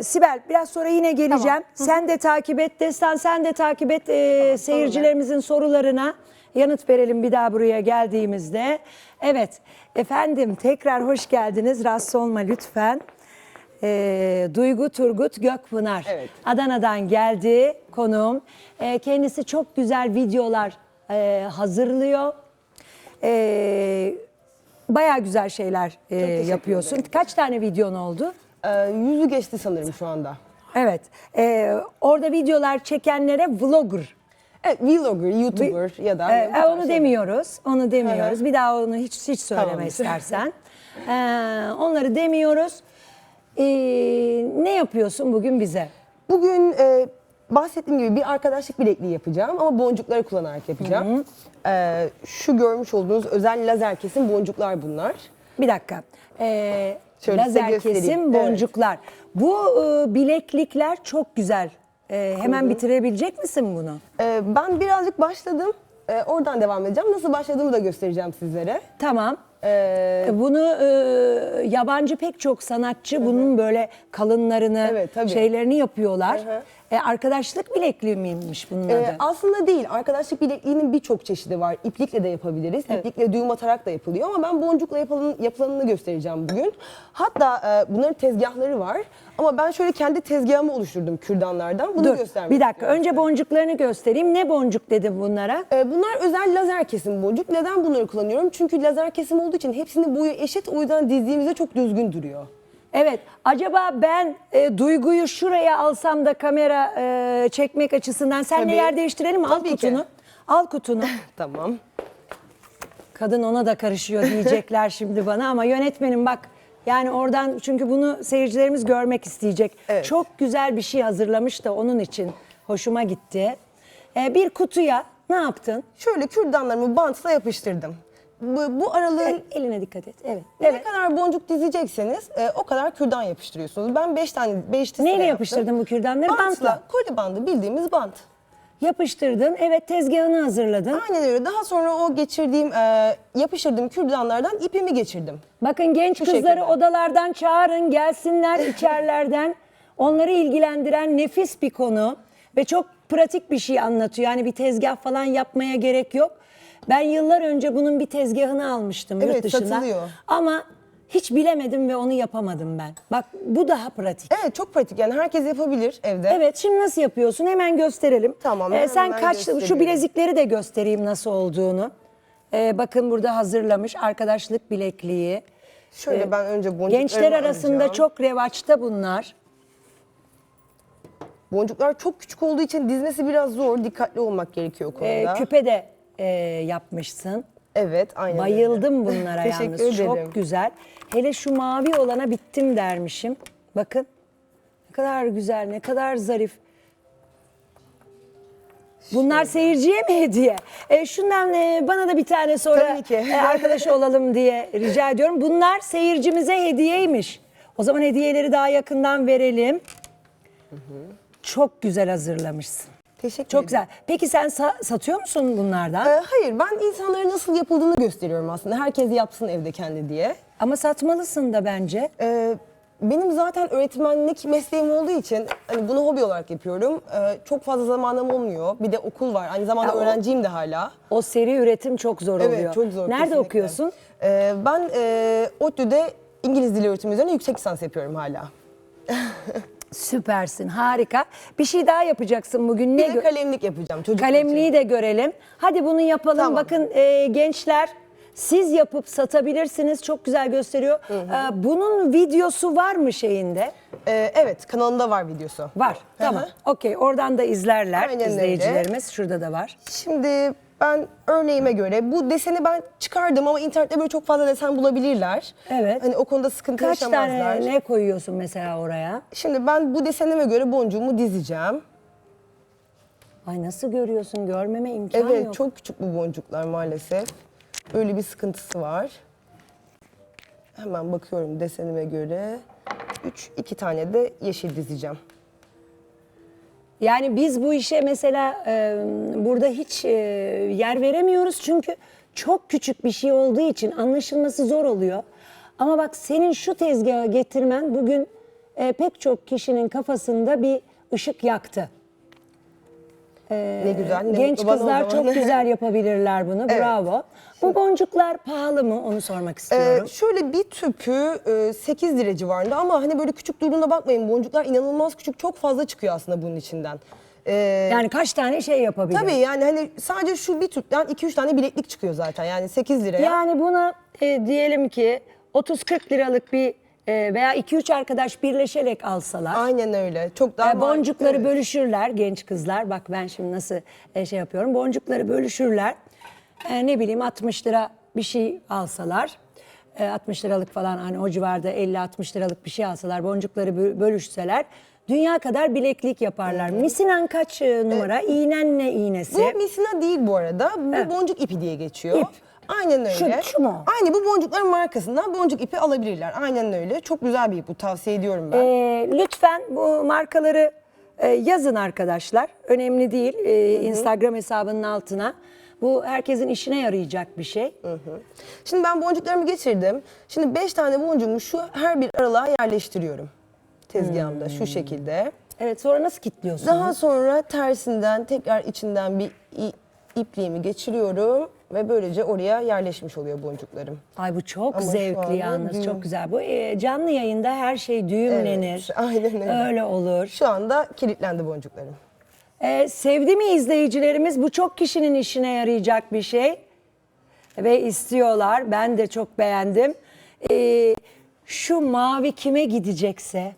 Ee, Sibel biraz sonra yine geleceğim. Sen de takip et Destan sen de takip et ee, seyircilerimizin sorularına yanıt verelim bir daha buraya geldiğimizde. Evet efendim tekrar hoş geldiniz. Rahatsız olma lütfen. Ee, Duygu Turgut Gökpınar. Evet. Adana'dan geldi konuğum. Ee, kendisi çok güzel videolar e, hazırlıyor. Ee, Baya güzel şeyler e, teşekkür yapıyorsun. ederim. Kaç tane videon oldu? Ee, yüzü geçti sanırım şu anda. Evet. Ee, orada videolar çekenlere vlogger. Evet, vlogger, youtuber ya da... Ee, tarz onu şeyler. demiyoruz. Onu demiyoruz. Hı hı. Bir daha onu hiç hiç söyleme Tamam. istersen. Ee, onları demiyoruz. Ee, ne yapıyorsun bugün bize? Bugün e, bahsettiğim gibi bir arkadaşlık bilekliği yapacağım ama boncukları kullanarak yapacağım. Ee, şu görmüş olduğunuz özel lazer kesim boncuklar bunlar. Bir dakika. Ee, Şöyle lazer kesim Evet. boncuklar. Bu e, bileklikler çok güzel. Ee, hemen bitirebilecek misin bunu? Ee, ben birazcık başladım. Ee, oradan devam edeceğim. Nasıl başladığımı da göstereceğim sizlere. Tamam. Ee, Bunu e, yabancı pek çok sanatçı bunun böyle kalınlarını, Evet, tabii. şeylerini yapıyorlar. Hı hı. E, arkadaşlık bilekliği miymiş bunun Ee, adı? aslında değil. Arkadaşlık bilekliğinin birçok çeşidi var. İplikle de yapabiliriz. İplikle düğüm atarak da yapılıyor ama ben boncukla yapılan, yapılanını göstereceğim bugün. Hatta e, bunların tezgahları var. Ama ben şöyle kendi tezgahımı oluşturdum kürdanlardan. Bunu Dur göstermek bir dakika önce boncuklarını göstereyim. Ne boncuk dedim bunlara? Ee, bunlar özel lazer kesim boncuk. Neden bunları kullanıyorum? Çünkü lazer kesim olduğu için hepsinin boyu eşit. O yüzden dizdiğimizde çok düzgün duruyor. Evet acaba ben e, Duygu'yu şuraya alsam da kamera e, çekmek açısından senle Tabii. yer değiştirelim mi? Al Tabii ki. kutunu. Al kutunu. Tamam. Kadın ona da karışıyor diyecekler şimdi bana ama yönetmenim bak yani oradan çünkü bunu seyircilerimiz görmek isteyecek. Evet. Çok güzel bir şey hazırlamış da onun için hoşuma gitti. Ee, bir kutuya ne yaptın? Şöyle kürdanlarımı bantla yapıştırdım. Bu, bu aralığın El- eline dikkat et. Evet. ne Evet. kadar boncuk dizecekseniz e, o kadar kürdan yapıştırıyorsunuz. Ben 5 tane 5 Neyle yapıştırdın bu kürdanları? Bantla. Bantla. Koli bandı bildiğimiz bant. Yapıştırdın. Evet tezgahını hazırladın. Aynen öyle. Daha sonra o geçirdiğim e, yapıştırdığım kürdanlardan ipimi geçirdim. Bakın genç Bu kızları şekilde. odalardan çağırın gelsinler içerilerden. Onları ilgilendiren nefis bir konu ve çok pratik bir şey anlatıyor. Yani bir tezgah falan yapmaya gerek yok. Ben yıllar önce bunun bir tezgahını almıştım yurt Evet, dışında. satılıyor. Ama hiç bilemedim ve onu yapamadım ben. Bak bu daha pratik. Evet çok pratik yani herkes yapabilir evde. Evet şimdi nasıl yapıyorsun hemen gösterelim. Tamam, Ee, sen hemen kaç şu gösteriyorum. bilezikleri de göstereyim nasıl olduğunu. Ee, bakın burada hazırlamış arkadaşlık bilekliği. Şöyle ben önce boncuklarımı Gençler arasında alacağım. çok revaçta bunlar. Boncuklar çok küçük olduğu için dizmesi biraz zor. Dikkatli olmak gerekiyor o Ee, konuda. küpe de e, yapmışsın. Evet aynen öyle. Bayıldım bunlara Teşekkür yalnız. ederim. Çok güzel. Hele şu mavi olana bittim dermişim. Bakın ne kadar güzel, ne kadar zarif. Bunlar seyirciye mi hediye? E, şundan e, bana da bir tane sonra Tabii ki. e, arkadaş olalım diye rica ediyorum. Bunlar seyircimize hediyeymiş. O zaman hediyeleri daha yakından verelim. Çok güzel hazırlamışsın. Teşekkür Çok ederim. güzel. Peki sen sa- satıyor musun bunlardan? Ee, hayır ben insanlara nasıl yapıldığını gösteriyorum aslında. Herkes yapsın evde kendi diye. Ama satmalısın da bence. Ee, benim zaten öğretmenlik mesleğim olduğu için hani bunu hobi olarak yapıyorum. Ee, çok fazla zamanım olmuyor. Bir de okul var. Aynı zamanda Ya o- öğrenciyim de hala. O seri üretim çok zor oluyor. Evet çok zor. Nerede kesinlikle. okuyorsun? Ee, ben e, ODTÜ'de İngiliz dili öğretimi üzerine yüksek lisans yapıyorum hala. Süpersin, harika. Bir şey daha yapacaksın bugün. Ne Bir de gö- kalemlik yapacağım çocuk Kalemliği de görelim. Hadi bunu yapalım. Tamam. Bakın e, gençler siz yapıp satabilirsiniz. Çok güzel gösteriyor. Ee, bunun videosu var mı şeyinde? Ee, evet kanalımda var videosu. Var. Hı Tamam. hı. Okey. Oradan da izlerler Aynen öyle. izleyicilerimiz. Şurada da var. Şimdi ben örneğime göre bu deseni ben çıkardım ama internette böyle çok fazla desen bulabilirler. Evet. Hani o konuda sıkıntı Kaç yaşamazlar. tane ne koyuyorsun mesela oraya? Şimdi ben bu desenime göre boncuğumu dizeceğim. Ay nasıl görüyorsun? Görmeme imkan Evet yok. çok küçük bu boncuklar maalesef. Öyle bir sıkıntısı var. Hemen bakıyorum desenime göre. 3 iki tane de yeşil dizeceğim. Yani biz bu işe mesela e, burada hiç e, yer veremiyoruz çünkü çok küçük bir şey olduğu için anlaşılması zor oluyor. Ama bak senin şu tezgaha getirmen bugün e, pek çok kişinin kafasında bir ışık yaktı. Ne güzel. Ne Genç kızlar çok güzel yapabilirler bunu. Evet. Bravo. Bu boncuklar pahalı mı? Onu sormak Ee, istiyorum. şöyle bir tüpü e, 8 lira civarında ama hani böyle küçük durduğuna bakmayın. Boncuklar inanılmaz küçük. Çok fazla çıkıyor aslında bunun içinden. Ee, yani kaç tane şey yapabilir? tabii yani hani sadece şu bir tüpten 2-3 tane bileklik çıkıyor zaten. Yani 8 liraya. Yani buna e, diyelim ki 30-40 liralık bir e, veya 2-3 arkadaş birleşerek alsalar. Aynen öyle. Çok daha E, boncukları Evet. bölüşürler genç kızlar. Bak ben şimdi nasıl e, şey yapıyorum. Boncukları bölüşürler. E, ne bileyim 60 lira bir şey alsalar. e, 60 liralık falan hani o civarda 50-60 liralık bir şey alsalar. Boncukları bö- bölüşseler. Dünya kadar bileklik yaparlar. Misinan kaç e, numara? İğnen ne iğnesi? Bu misina değil bu arada. Bu boncuk ipi diye geçiyor. İp. Aynen öyle. Şu- şu mu? Aynı bu boncukların markasından boncuk ipi alabilirler. Aynen öyle. Çok güzel bir ip bu. Tavsiye ediyorum ben. Ee, lütfen bu markaları e, yazın arkadaşlar. Önemli değil. Ee, Instagram hesabının altına. Bu herkesin işine yarayacak bir şey. Şimdi ben boncuklarımı geçirdim. Şimdi 5 tane boncuğumu şu her bir aralığa yerleştiriyorum. Tezgahımda Hmm. şu şekilde. Evet sonra nasıl kilitliyorsun? Daha sonra tersinden tekrar içinden bir ipliğimi geçiriyorum ve böylece oraya yerleşmiş oluyor boncuklarım. Ay bu çok Ama şu zevkli yalnız. düğüm. Çok güzel. Bu e, canlı yayında her şey düğümlenir. Aynen öyle. Öyle olur. Şu anda kilitlendi boncuklarım. Ee, sevdi mi izleyicilerimiz? Bu çok kişinin işine yarayacak bir şey. Ve istiyorlar. Ben de çok beğendim. Ee, şu mavi kime gidecekse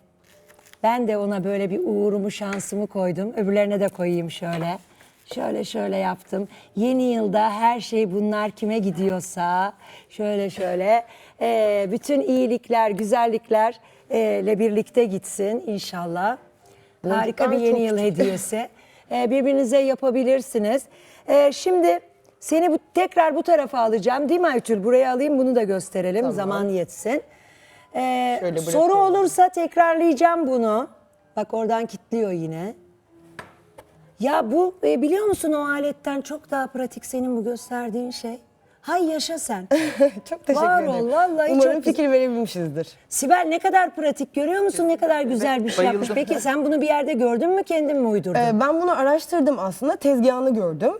ben de ona böyle bir uğurumu şansımı koydum. Öbürlerine de koyayım şöyle. Şöyle şöyle yaptım. Yeni yılda her şey bunlar kime gidiyorsa şöyle şöyle ee, bütün iyilikler, güzellikler ee, ile birlikte gitsin inşallah. Harika bir yeni yıl hediyesi. Ee, birbirinize yapabilirsiniz. Ee, şimdi seni bu, tekrar bu tarafa alacağım. Değil mi Aytül? Buraya alayım bunu da gösterelim. Tamam. Zaman yetsin. Ee, Şöyle soru bırakıyorum. olursa tekrarlayacağım bunu. Bak oradan kilitliyor yine. Ya bu e, biliyor musun o aletten çok daha pratik senin bu gösterdiğin şey. Hay yaşa sen. Çok teşekkür Var ederim. ol, vallahi Umarım çok fikir verebilmişizdir. Sibel ne kadar pratik görüyor musun ne kadar güzel bir şey yapmış. bayıldım. Peki sen bunu bir yerde gördün mü kendin mi uydurdun? Ee, ben bunu araştırdım aslında. Tezgahını gördüm.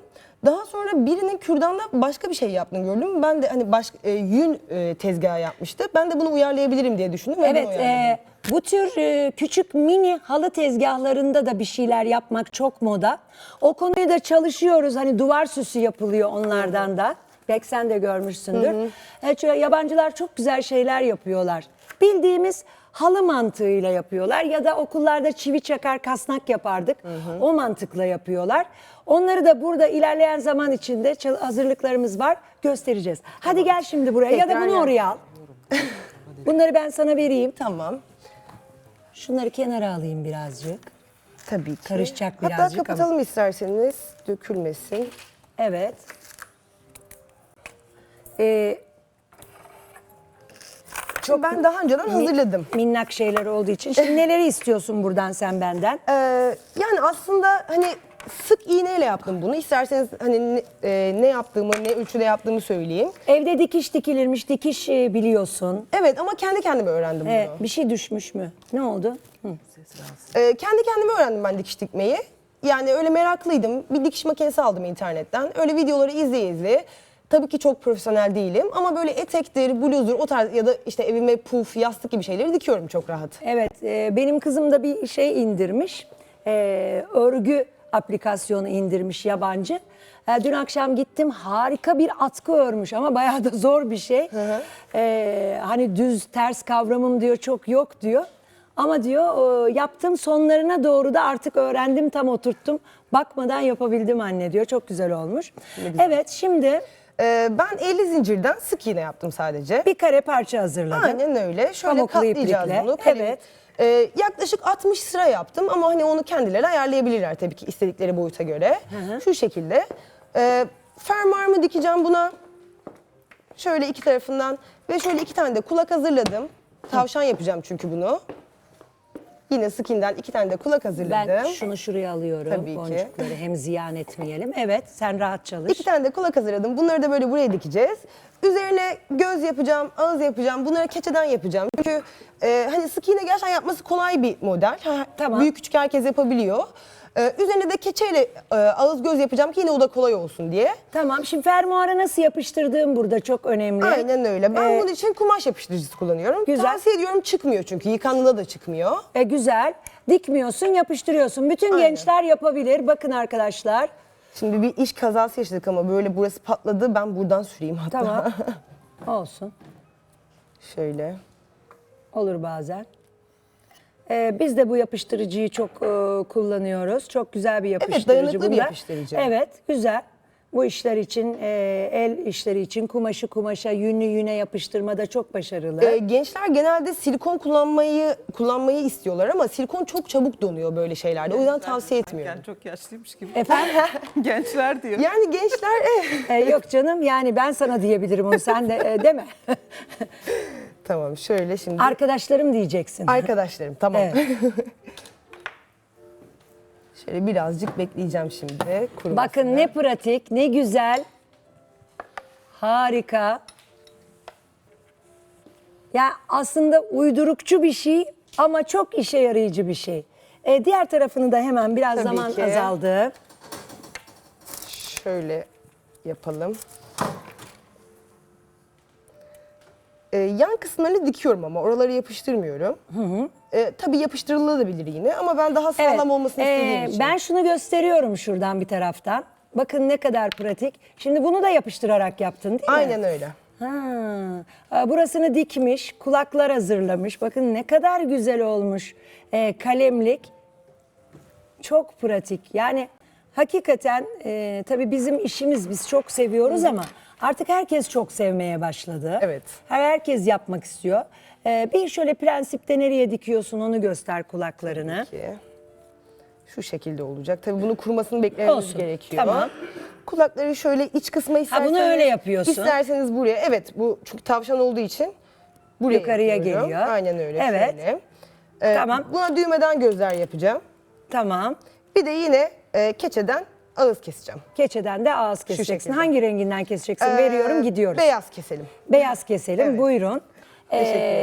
Daha sonra birinin kürdanda başka bir şey yaptığını gördüm. Ben de hani başka e, yün e, tezgahı yapmıştı. Ben de bunu uyarlayabilirim diye düşündüm Evet, e, bu tür e, küçük mini halı tezgahlarında da bir şeyler yapmak çok moda. O konuyu da çalışıyoruz. Hani duvar süsü yapılıyor onlardan da. Belki sen de görmüşsündür. Evet, şöyle yabancılar çok güzel şeyler yapıyorlar. Bildiğimiz halı mantığıyla yapıyorlar ya da okullarda çivi çakar kasnak yapardık. O mantıkla yapıyorlar. Onları da burada ilerleyen zaman içinde çal- hazırlıklarımız var göstereceğiz. Hadi gel şimdi buraya ya da Tekrar bunu oraya al. Bunları ben sana vereyim. Tamam. Şunları kenara alayım birazcık. Tabii ki. Karışacak Hatta birazcık ama. kapatalım isterseniz dökülmesin. Evet. Ee, Çok ben daha önceden hazırladım. minnak şeyler olduğu için. Şimdi neleri istiyorsun buradan sen benden? Ee, yani aslında hani sık iğneyle yaptım bunu. İsterseniz hani ne, e, ne yaptığımı, ne ölçüde yaptığımı söyleyeyim. Evde dikiş dikilirmiş, dikiş e, biliyorsun. Evet ama kendi kendime öğrendim bunu. Ee, bir şey düşmüş mü? Ne oldu? Hı. Ee, kendi kendime öğrendim ben dikiş dikmeyi. Yani öyle meraklıydım. Bir dikiş makinesi aldım internetten. Öyle videoları izleye izleye. Tabii ki çok profesyonel değilim ama böyle etektir, bluzdur o tarz ya da işte evime puf, yastık gibi şeyleri dikiyorum çok rahat. Evet, e, benim kızım da bir şey indirmiş. E, örgü aplikasyonu indirmiş yabancı. E, dün akşam gittim harika bir atkı örmüş ama bayağı da zor bir şey. E, hani düz ters kavramım diyor çok yok diyor. Ama diyor e, yaptım sonlarına doğru da artık öğrendim tam oturttum. Bakmadan yapabildim anne diyor. Çok güzel olmuş. Evet şimdi Ee, ben 50 zincirden sık iğne yaptım sadece. bir kare parça hazırladım. Aynen öyle. Şöyle Pamuklu katlayacağız iplikle. bunu. Kalem- Evet. Ee, yaklaşık 60 sıra yaptım ama hani onu kendileri ayarlayabilirler tabii ki istedikleri boyuta göre. Şu şekilde. Ee, fermuarımı dikeceğim buna. Şöyle iki tarafından ve şöyle iki tane de kulak hazırladım. Tavşan yapacağım çünkü bunu. Yine skinden iki tane de kulak hazırladım. Ben şunu şuraya alıyorum. Tabii ki. Boncukları hem ziyan etmeyelim. Evet sen rahat çalış. İki tane de kulak hazırladım. Bunları da böyle buraya dikeceğiz. Üzerine göz yapacağım, ağız yapacağım. Bunları keçeden yapacağım. Çünkü e, hani sık iğne gerçekten yapması kolay bir model. Tamam. Büyük küçük herkes yapabiliyor. E, üzerine de keçeyle e, ağız göz yapacağım ki yine o da kolay olsun diye. Tamam şimdi fermuara nasıl yapıştırdığım burada çok önemli. Aynen öyle. Ben Ee, bunun için kumaş yapıştırıcısı kullanıyorum. Güzel. Tavsiye ediyorum çıkmıyor çünkü yıkandığında da çıkmıyor. E, güzel. Dikmiyorsun, yapıştırıyorsun. Bütün Aynen. gençler yapabilir. Bakın arkadaşlar. Şimdi bir iş kazası yaşadık ama böyle burası patladı. Ben buradan süreyim hatta. Tamam. Olsun. Şöyle. Olur bazen. E, biz de bu yapıştırıcıyı çok e, kullanıyoruz. Çok güzel bir yapıştırıcı dayanıklı bir bunlar. yapıştırıcı. Evet, güzel. Bu işler için, e, el işleri için kumaşı kumaşa, yünlü yüne yapıştırmada çok başarılı. Ee, gençler genelde silikon kullanmayı kullanmayı istiyorlar ama silikon çok çabuk donuyor böyle şeylerde. O yüzden tavsiye etmiyorum. Yani çok yaşlıymış gibi. Efendim? Gençler diyor. Yani gençler eh. E, yok canım yani ben sana diyebilirim onu sen de e, deme. Tamam şöyle şimdi. Arkadaşlarım diyeceksin. Arkadaşlarım tamam. Evet. şöyle birazcık bekleyeceğim şimdi. kurumasını. Bakın ne pratik, ne güzel. Harika. Ya aslında uydurukçu bir şey ama çok işe yarayıcı bir şey. E, diğer tarafını da hemen biraz Tabii zaman ki. azaldı. Şöyle yapalım. Ee, yan kısımlarını dikiyorum ama oraları yapıştırmıyorum. Ee, tabii yapıştırılabilir yine ama ben daha sağlam Evet, olmasını e, istediğim için. Ben şunu gösteriyorum şuradan bir taraftan. Bakın ne kadar pratik. Şimdi bunu da yapıştırarak yaptın değil mi? Aynen öyle. Ha, e, burasını dikmiş, kulaklar hazırlamış. Bakın ne kadar güzel olmuş. E, kalemlik. Çok pratik. Yani hakikaten e, tabii bizim işimiz biz çok seviyoruz ama artık herkes çok sevmeye başladı. Evet. Her herkes yapmak istiyor. E, bir şöyle prensipte nereye dikiyorsun onu göster kulaklarını. Ki şu şekilde olacak. Tabii bunu kurumasını beklememiz Olsun, gerekiyor. tamam. Kulakları şöyle iç kısma isterseniz. öyle yapıyorsun. İsterseniz buraya. Evet bu çünkü tavşan olduğu için buraya Yukarıya yapıyorum. geliyor. Aynen öyle. Evet. Şöyle. Ee, Tamam. Buna düğmeden gözler yapacağım. Tamam. Bir de yine e, keçeden ağız keseceğim. Keçeden de ağız keseceksin. şekilde. Hangi renginden keseceksin? Ee, Veriyorum gidiyoruz. Beyaz keselim. Beyaz keselim. Buyurun. Teşekkür Ee,